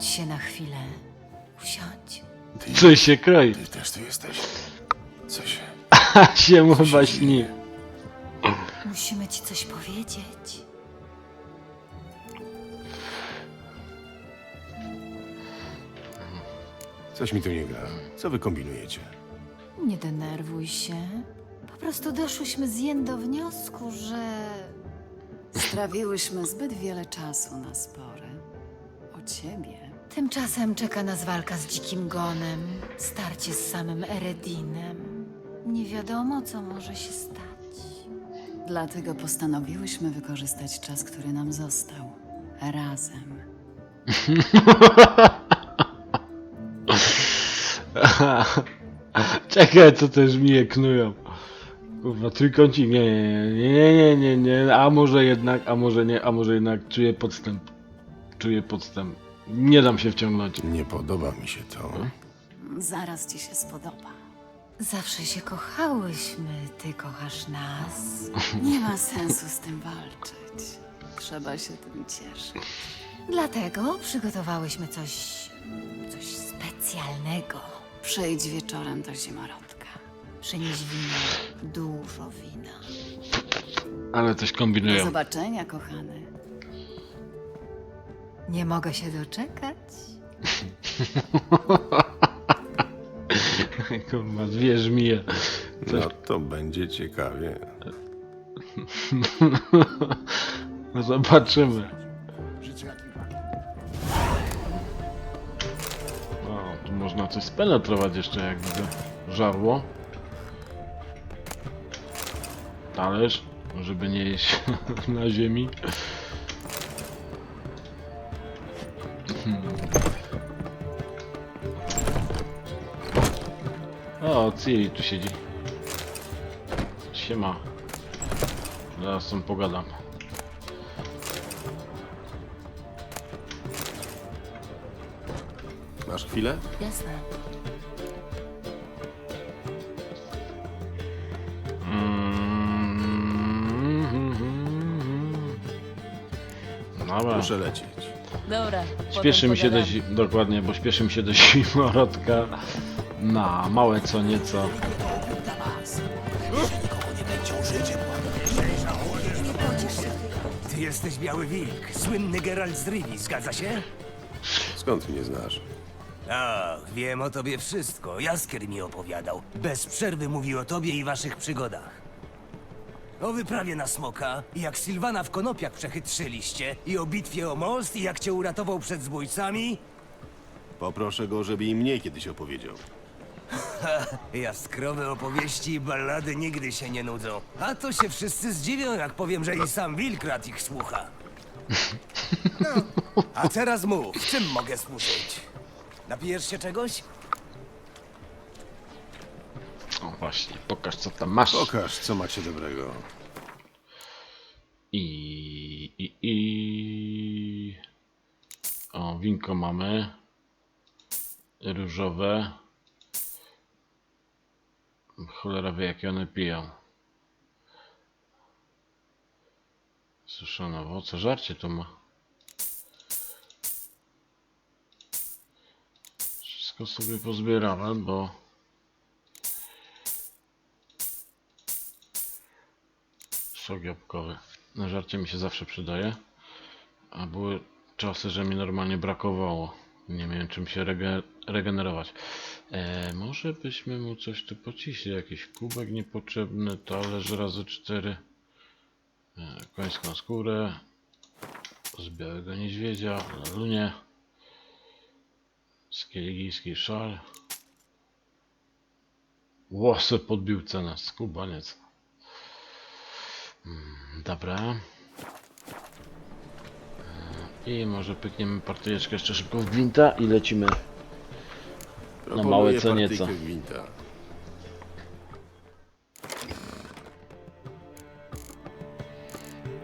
Obudź się na chwilę. Usiądź. Ty, Co się kroi? ty też tu jesteś? Co się... A się mu chyba śni. Musimy ci coś powiedzieć. Coś mi tu nie gra. Co wy kombinujecie? Nie denerwuj się. Po prostu doszłyśmy z Jen do wniosku, że Strawiłyśmy zbyt wiele czasu na spory. O ciebie. Tymczasem czeka nas walka z dzikim gonem, starcie z samym Eredinem. Nie wiadomo, co może się stać. Dlatego postanowiłyśmy wykorzystać czas, który nam został. Razem. Czekaj, co też mi knują. Kurwa, trójkącik, nie, nie, nie, nie, nie, nie, nie, a może jednak, a może nie, a może jednak czuję podstęp. Czuję podstęp. Nie dam się wciągnąć. Nie podoba mi się to. Zaraz ci się spodoba. Zawsze się kochałyśmy, ty kochasz nas. Nie ma sensu z tym walczyć. Trzeba się tym cieszyć. Dlatego przygotowałyśmy coś. coś specjalnego. Przyjdź wieczorem do zimorodka. Przynieś wino, dużo wina. Ale coś Do kombinują. zobaczenia, kochany. Nie mogę się doczekać. Kurwa, dwie żmije. No to będzie ciekawie. No zobaczymy. O, tu można coś spenetrować jeszcze, jak widzę. Żarło. Talerz, żeby nie jeść na ziemi. O, Ciri tu siedzi. Siema. Zaraz z tą pogadam. Masz chwilę? Jasne. Mm. Dobra. Muszę lecieć. Dobra. Śpieszy mi się do zi- dokładnie, bo śpieszy mi się do zimorodka na małe co nieco. Ty jesteś Biały Wilk, słynny Geralt z Rivi, zgadza się? Skąd mnie znasz? Ach, wiem o tobie wszystko. Jaskier mi opowiadał. Bez przerwy mówił o tobie i waszych przygodach. O wyprawie na smoka, i jak Sylwana w konopiach przechytrzyliście, i o bitwie o most, i jak cię uratował przed zbójcami. Poproszę go, żeby i mnie kiedyś opowiedział. Jaskrowe opowieści i ballady nigdy się nie nudzą. A to się wszyscy zdziwią, jak powiem, że i sam Wilkrat ich słucha. No, a teraz mów, czym mogę służyć? Napijesz się czegoś? Właśnie, pokaż co tam masz. Pokaż, co macie dobrego. I, i, i... O, winko mamy. Różowe. Cholera wie jakie one piją. Suszone owoce, żarcie tu ma. Wszystko sobie pozbierałem, bo... Sok jabłkowy. Na żarcie mi się zawsze przydaje. A były czasy, że mi normalnie brakowało. Nie miałem czym się rege regenerować. E, może byśmy mu coś tu pociśli. Jakiś kubek niepotrzebny, talerz razy cztery. E, końską skórę. Z białego niedźwiedzia. Lalunie. Skieligijski szal. Łosy podbił cenę. Skubaniec. Dobra. I może pykniemy partyjeczkę jeszcze szybko w gwinta i lecimy. Proponuję małe co nieco. gwinta.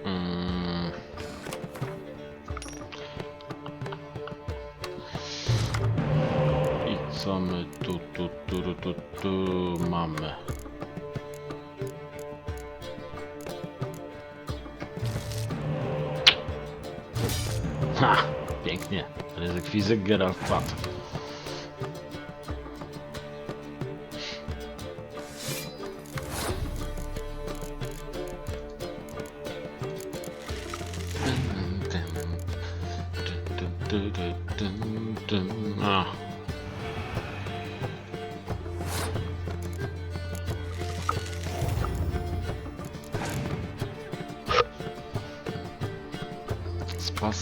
Mm. I co my tu, tu, tu, tu, tu, tu mamy? Ha! Pięknie. Ryzyk fizyk, Geralt padł.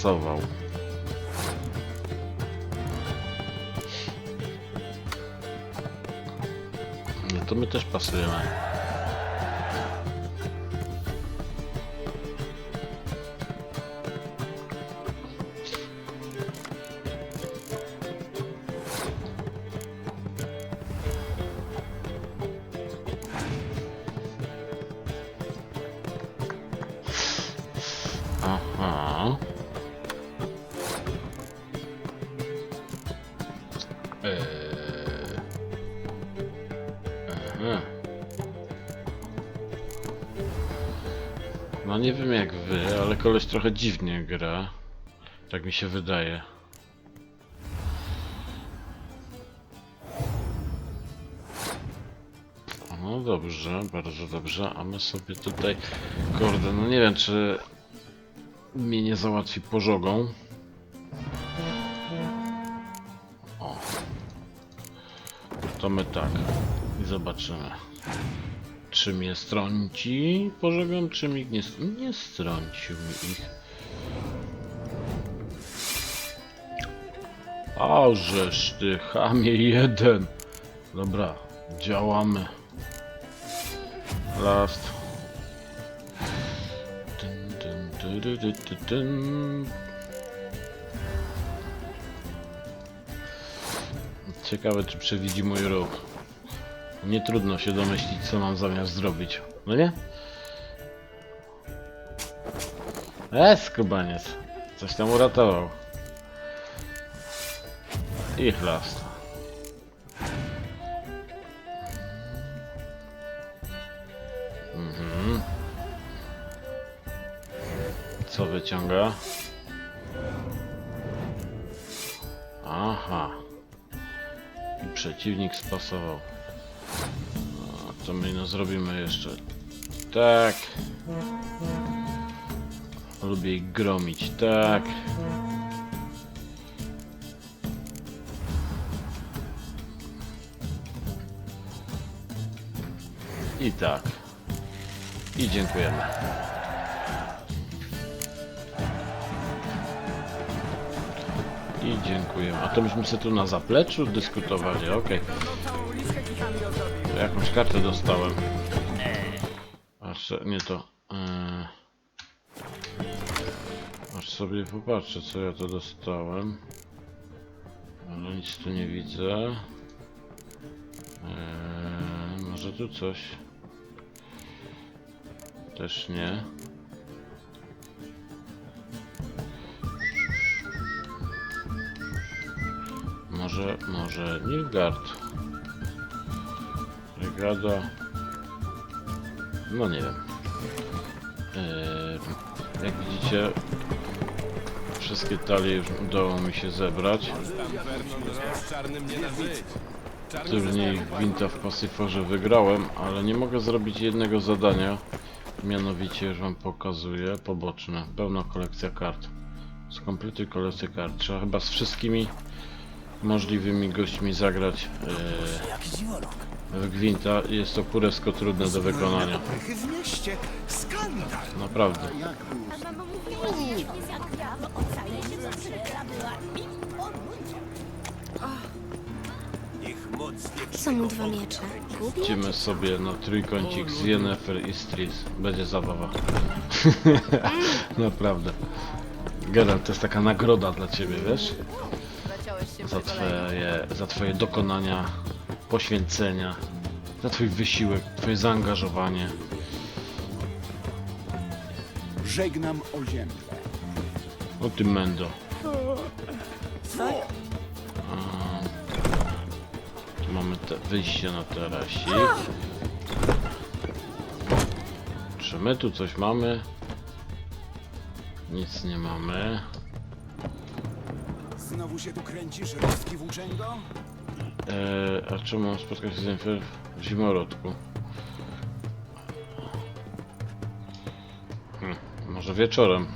Spasował. No to my też pasujemy. Nie wiem jak wy, ale koleś trochę dziwnie gra. Tak mi się wydaje. No dobrze, bardzo dobrze, a my sobie tutaj... Kurde, no nie wiem czy mnie nie załatwi pożogą. O. To my tak. I zobaczymy. Czy mnie strąci pożogą, czy mi nie, nie strącił mi ich. O, żeż ty, chamie jeden. Dobra, działamy. Last. Dyn, dyn, dy, dy, dy, dy, dyn. Ciekawe, czy przewidzi mój ruch. Nie trudno się domyślić, co mam zamiar zrobić. No nie? E, skubaniec. Coś tam uratował. I chlast. Mhm. Co wyciąga? Aha. Przeciwnik spasował. To my no zrobimy jeszcze. Tak. Lubię ich gromić, tak. I tak. I dziękujemy. I dziękujemy. A to myśmy sobie tu na zapleczu dyskutowali, okej. To Jakąś kartę dostałem. Aż se- nie to. Eee. Aż sobie popatrzę, co ja to dostałem. Ale nic tu nie widzę. Eee, może tu coś. Też nie. Może, może Nilgard. Brygada. No nie wiem. Eee, jak widzicie, wszystkie talie już udało mi się zebrać. Turniej Gwinta w Pasyforze wygrałem, ale nie mogę zrobić jednego zadania. Mianowicie już wam pokazuję, poboczne, pełna kolekcja kart. Skompletuj kolekcję kart. Trzeba chyba z wszystkimi możliwymi gośćmi zagrać e, Gwinta. Jest to kurewsko trudne do wykonania. Pychy w mieście. Skandal. Naprawdę. Niech moc Są dwa miecze. Gubi? Idziemy sobie na trójkącik z Yennefer i Stris. Będzie zabawa. Naprawdę. Geralt, to jest taka nagroda dla ciebie, wiesz? Za twoje, za twoje dokonania, poświęcenia, za twój wysiłek, twoje zaangażowanie. Żegnam o ziemię. O ty mendo. A, Tu mamy te wyjście na terasik. Czy my tu coś mamy? Nic nie mamy. Znowu się tu kręcisz, rostki włóczęgo? Eee, a czemu mam spotkać się z Jennifer w zimorodku? Hmm, może wieczorem.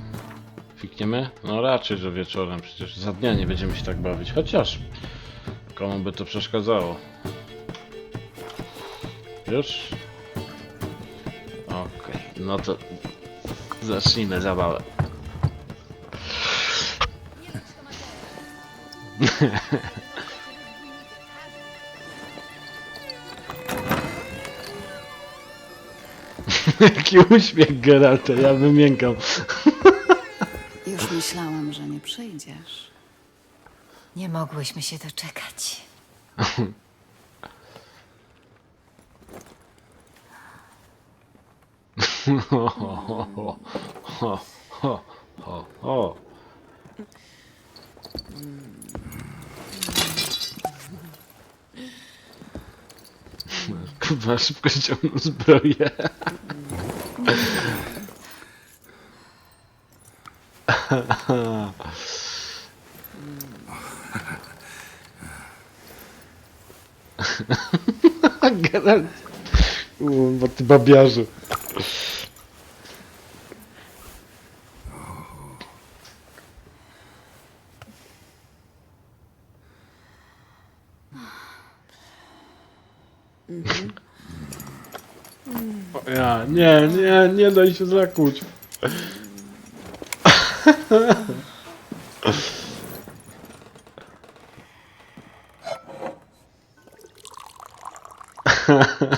Fikniemy? No raczej, że wieczorem. Przecież za dnia nie będziemy się tak bawić. Chociaż komu by to przeszkadzało? Już? Okej, no to zacznijmy zabawę. Jaki uśmiech Geralta, ja wymiękam. Już myślałam, że nie przyjdziesz. Nie mogłyśmy się doczekać. Ho, ho, ho, ho, ho, ho, ho, ho. Kurwa, szybko ściągnął zbroję. Geralt. Kurwa, ty babiarzu. O, Ja, nie, nie, daj się zakuć.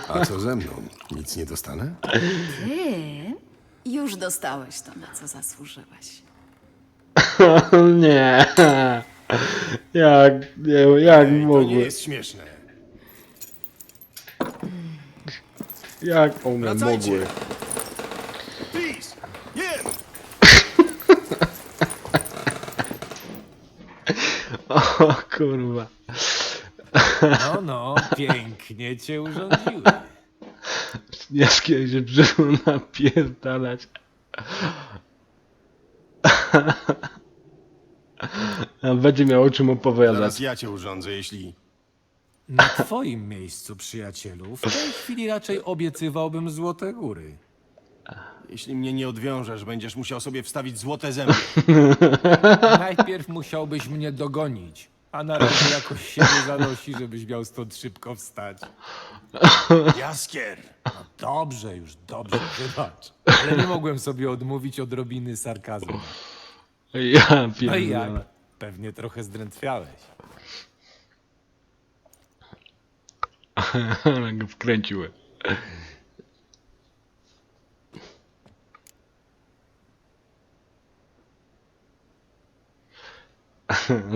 A co ze mną? Nic nie dostanę? Ty już dostałeś to, na co zasłużyłeś. nie. Jak, nie, jak Ej, to nie mogłem? jest śmieszne. Jak one Wracajcie. mogły? Please! Nie! O kurwa. No, no, pięknie cię urządziły. Jaskier się brzyło napierdalać. A będzie miał o czym opowiadać. Zaraz ja cię urządzę, jeśli... Na twoim miejscu, przyjacielu, w tej chwili raczej obiecywałbym złote góry. Jeśli mnie nie odwiążesz, będziesz musiał sobie wstawić złote zęby. Najpierw musiałbyś mnie dogonić, a na razie jakoś siebie zanosi, żebyś miał stąd szybko wstać. Jaskier! No dobrze, już dobrze, wybacz. Ale nie mogłem sobie odmówić odrobiny sarkazmu. Ja No i pierdolę. jak? Pewnie trochę zdrętwiałeś. Ale go wkręciły.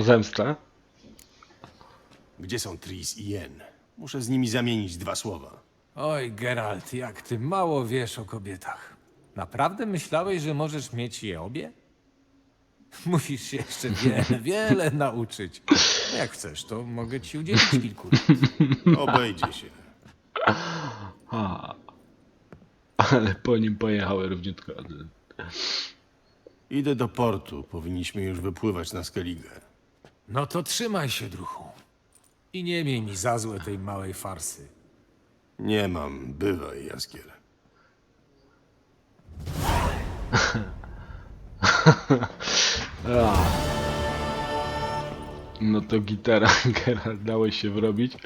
Zemsta? Gdzie są Tris i Jen? Muszę z nimi zamienić dwa słowa. Oj, Geralt, jak ty mało wiesz o kobietach. Naprawdę myślałeś, że możesz mieć je obie? Musisz się jeszcze wiele, wiele nauczyć. Jak chcesz, to mogę ci udzielić kilku. Obejdzie się. Ale po nim pojechały równiutko. Idę do portu. Powinniśmy już wypływać na Skellige. No to trzymaj się, druhu. I nie miej mi za złe tej małej farsy. Nie mam. Bywaj, Jaskier. No to gitara, Geralt, dałeś się wrobić.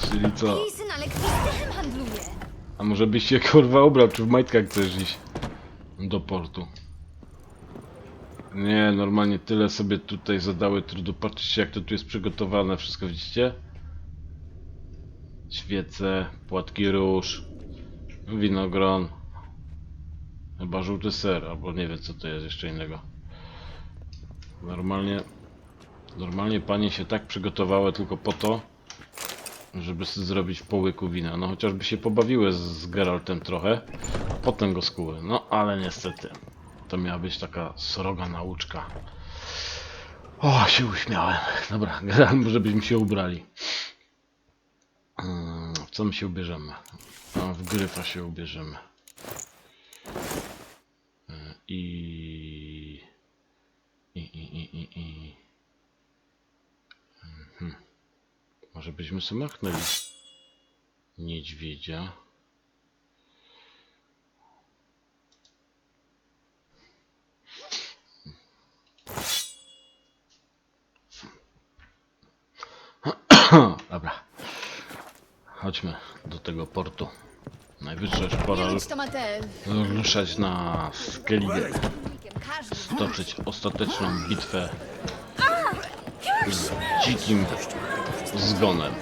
Czyli co? Ale handluje. A może byś się kurwa ubrał, czy w majtkach chcesz iść do portu? Nie, normalnie tyle sobie tutaj zadały trudu. Patrzcie jak to tu jest przygotowane, wszystko widzicie? Świece, płatki róż, winogron, chyba żółty ser, albo nie wiem co to jest jeszcze innego. Normalnie, normalnie panie się tak przygotowały tylko po to, żeby zrobić połyku wina. No chociażby się pobawiły z, z Geraltem trochę, a potem go skuły. No ale niestety, to miała być taka sroga nauczka. O, się uśmiałem. Dobra, Geralt, może byśmy się ubrali. Mm, W co my się ubierzemy? W gryfa się ubierzemy. Y, I... I, i, i, i, i. Może byśmy sobie machnęli niedźwiedzia. Dobra. Chodźmy do tego portu. Najwyższa już pora ruszać na Skellige. Stoczyć ostateczną bitwę z dzikim zgonem.